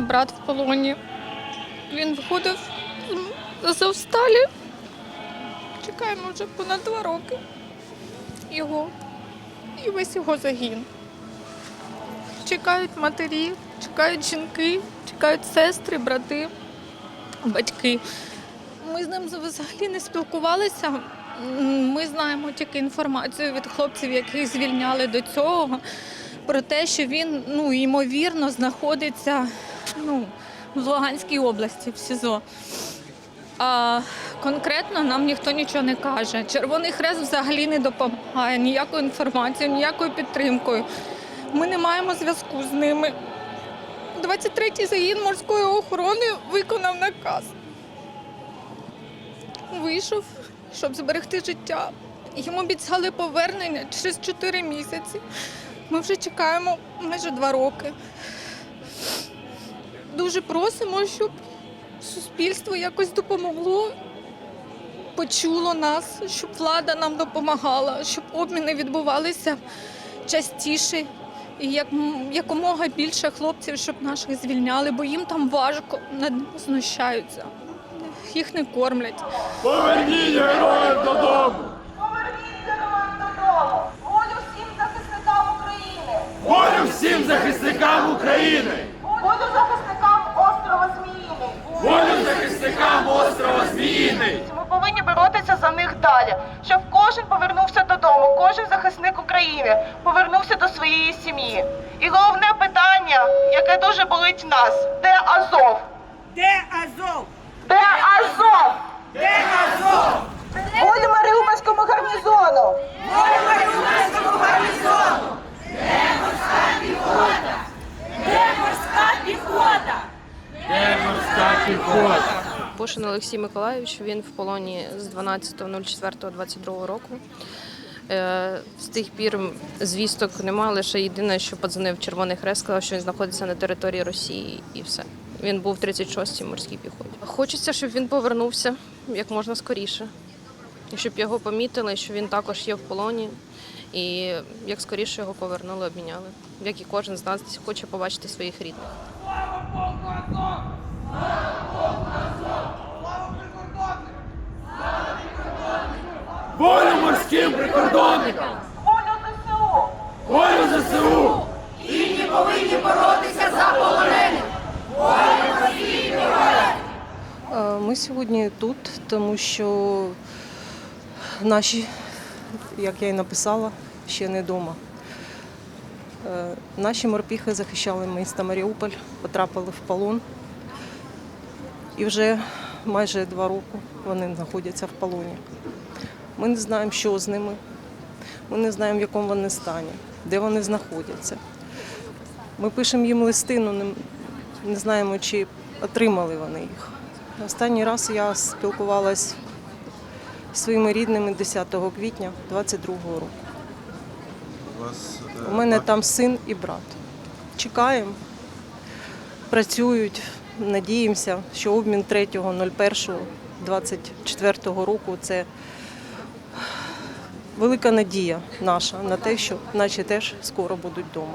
брат в полоні. Він виходив з Азовсталі. Чекаємо вже понад два роки. Його і весь його загін. Чекають матері, чекають жінки, чекають сестри, брати, батьки. Ми з ним взагалі не спілкувалися. Ми знаємо тільки інформацію від хлопців, яких звільняли до цього, про те, що він ну, ймовірно знаходиться ну, в Луганській області в СІЗО. А конкретно нам ніхто нічого не каже. Червоний хрест взагалі не допомагає ніякою інформацією, ніякою підтримкою. Ми не маємо зв'язку з ними. 23-й загін морської охорони виконав наказ. Вийшов, щоб зберегти життя. Йому обіцяли повернення через 4 місяці. Ми вже чекаємо майже 2 роки. Дуже просимо, щоб суспільство якось допомогло, почуло нас, щоб влада нам допомагала, щоб обміни відбувалися частіше. І як, якомога більше хлопців, щоб наших звільняли, бо їм там важко, над ними знущаються. Їх не кормлять. Поверніть героїв додому! Волю всім захисникам України! Волю всім захисникам захисникам острова Зміїний! Ми повинні боротися за них далі, щоб кожен повернувся додому, кожен захисник України повернувся до своєї сім'ї. І головне питання, яке дуже болить нас: де Азов? Де Азов? Де Азов? Де Азов? Волю Маріупольському гарнізону! Волю Маріупольському гарнізону! Де морська піхота? Де морська піхота? Пушин Олексій Миколайович, він в полоні з 12.04.22 року. Е, З тих пір звісток нема, лише єдине, що подзвонив Червоний Хрест, сказав, що він знаходиться на території Росії і все. Він був в 36-й морській піхоті. Хочеться, щоб він повернувся як можна скоріше, і щоб його помітили, що він також є в полоні, і як скоріше його повернули, обміняли. Як і кожен з нас хоче побачити своїх рідних. Ми сьогодні тут, тому що наші, як я і написала, ще не вдома. Е, Наші морпіхи захищали місто Маріуполь, потрапили в полон. І вже майже два роки вони знаходяться в полоні. Ми не знаємо, що з ними. Ми не знаємо, в якому вони стані, де вони знаходяться. Ми пишемо їм листи, але не, не знаємо, чи отримали вони їх. Останній раз я спілкувалась зі своїми рідними 10 квітня 22-го року. У вас е, У мене бак- там син і брат. Чекаємо, працюють, надіємося, що обмін 3.01.24 року це велика надія наша на те, що наші теж скоро будуть вдома.